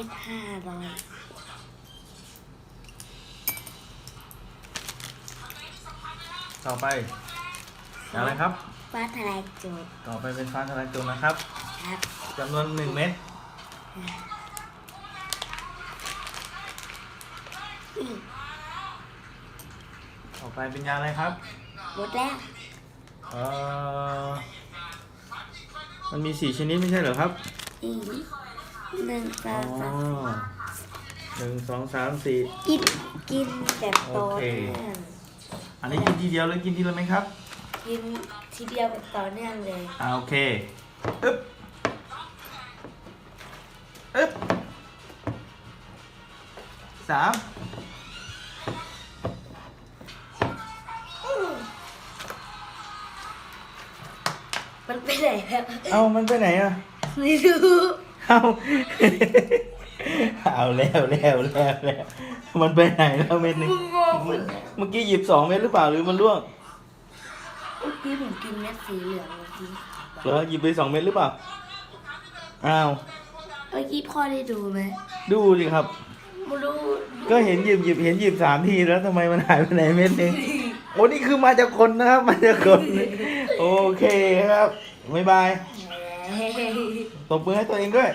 เม็ดห้าร้อยต่อไปอะไรครับ ฟ้าทลายโจรต่อไปเป็นฟ้าทลายโจรนะครับครับจำนวนหนึ่งเม็ดต่อไปเป็นยาอะไรครับหมดแล้วเอ่อมันมีสี่ชนิดไม่ใช่เหรอครับอีก หนึ่งสอ๋อองสามหนึ่งสองสามสี่ กินกินแบบโตโอเค เนื่องอันนี้กินทีเดียวหรือกินทีละเม็ดครับ กินทีเดียวแบบต่อเนื่องเลย อ่าโอเคอึ๊บอึ๊บสามมันไปไหนแล้ว เอามันไปไหนอะ ไม่รู้ เอาเอาแล้วแล้วแล้วแล้วมันไปไหนแล้วเม็ดหนึงมึงงงหมดเลยเมื่อกี้หยิบสองเม็ดหรือเปล่าหรือมันร่วงเมื่อกี้ผมกินเม็ดสีเหลืองเมื่อกี้เหรอหยิบไปสองเม็ดหรือเปล่าอ้าวเมื่อกี้พ่อได้ดูไหมดูสิครับ ไม่รู้ก็เห็นหยิบหยิบเห็นหยิบสามทีแล้วทำไมมันหายไปไหนเม็ดหนึงโอ้นี่คือมาจากคนนะครับ มาจากคน โอเคครับบ๊ายบาย เฮ้ย ตบมือให้ตัวเองด้วย